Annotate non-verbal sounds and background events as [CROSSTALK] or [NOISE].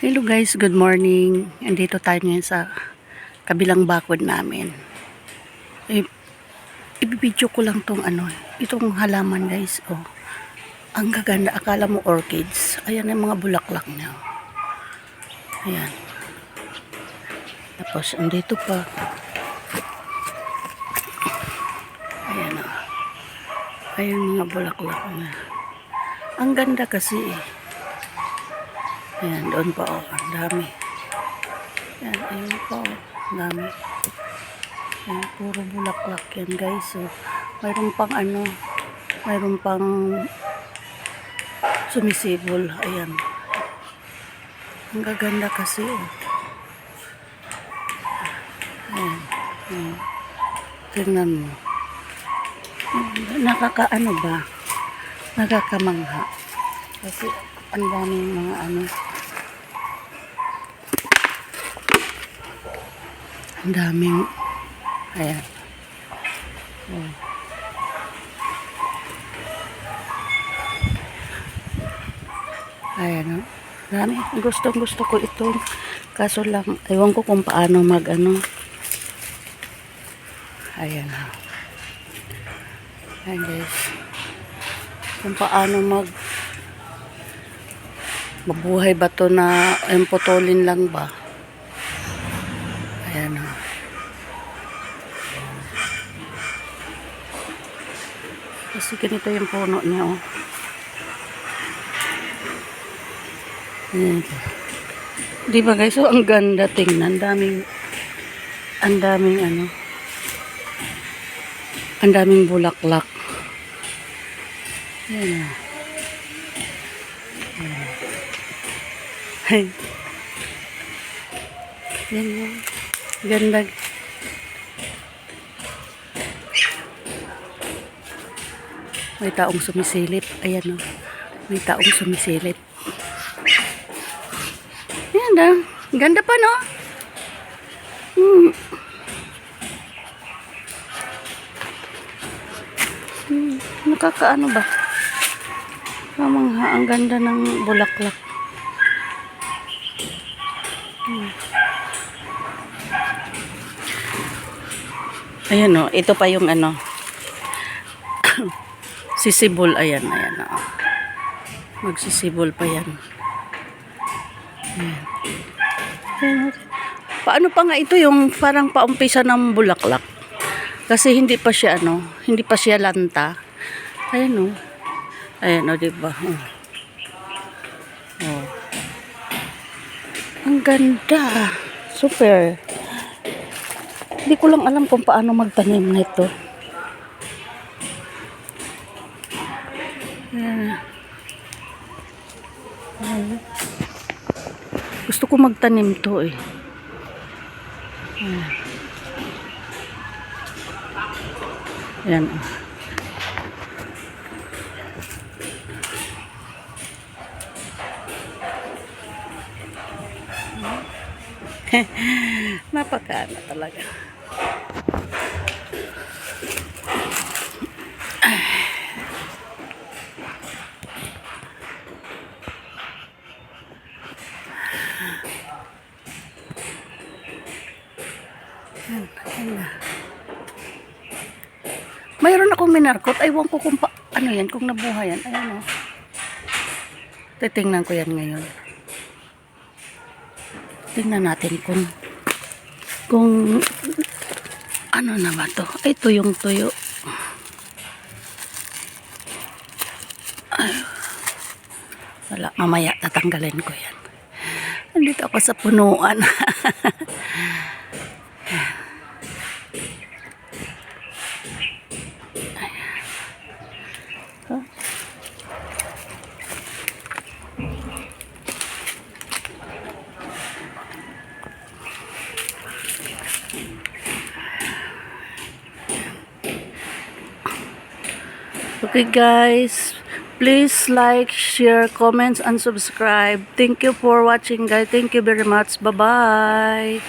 Hello guys, good morning. Andito tayo ngayon sa kabilang bakod namin. Eh, ibibidyo ko lang tong ano, itong halaman guys. Oh. Ang gaganda, akala mo orchids. Ayan ang mga bulaklak niya. Ayan. Tapos, andito pa. Ayan oh. Ayan mga bulaklak niya. Ang ganda kasi eh. Ayan, doon pa oh, ang dami. Ayan, ayun pa oh, ang dami. Ayan, puro bulaklak yan guys. So, mayroon pang ano, mayroon pang sumisibol. Ayan. Ang gaganda kasi oh. Ayan. Ayan. Tingnan mo. Nakakaano ba? Nakakamangha. Kasi ang daming mga ano. Ang daming ayan. Oh. Ayan o. Dami. Gustong gusto ko ito. Kaso lang, ewan ko kung paano mag ano. Ayan o. Ayan guys. Kung paano mag mabuhay ba to na putulin lang ba? Ayan o. Kasi ganito yung puno niya o. Ayan po. Di ba guys? So, ang ganda tingnan. Daming, ang daming ano, ang daming bulaklak. Ayan o. Ay. Yan yan. Ganda. May taong sumisilip. Ayan o. May taong sumisilip. Yan na. Ganda pa no? Hmm. Hmm. Nakakaano ba? Kamangha, ang ganda ng bulaklak. Ayan o, ito pa yung ano. [COUGHS] sisibol, ayan, ayan o. Magsisibol pa yan. Ayan. Paano pa nga ito yung parang paumpisa ng bulaklak? Kasi hindi pa siya ano, hindi pa siya lanta. Ayan o. Ayan o, diba? Oh. oh. Ang ganda. Super. Hindi ko lang alam kung paano magtanim nito. Ayan. Ayan. Gusto ko magtanim to eh. Ayan. Ayan. [LAUGHS] Napakaano talaga. Na. Mayroon akong minarkot. Aywan ko kung pa, ano yan, kung nabuhay yan. Ayan o. Titingnan ko yan ngayon. Tingnan natin kung kung ano na ba to? Ay, tuyong tuyo. Ay, wala, mamaya tatanggalin ko yan. Nandito ako sa punuan. [LAUGHS] Okay guys, please like, share, comments, and subscribe. Thank you for watching guys. Thank you very much. Bye-bye.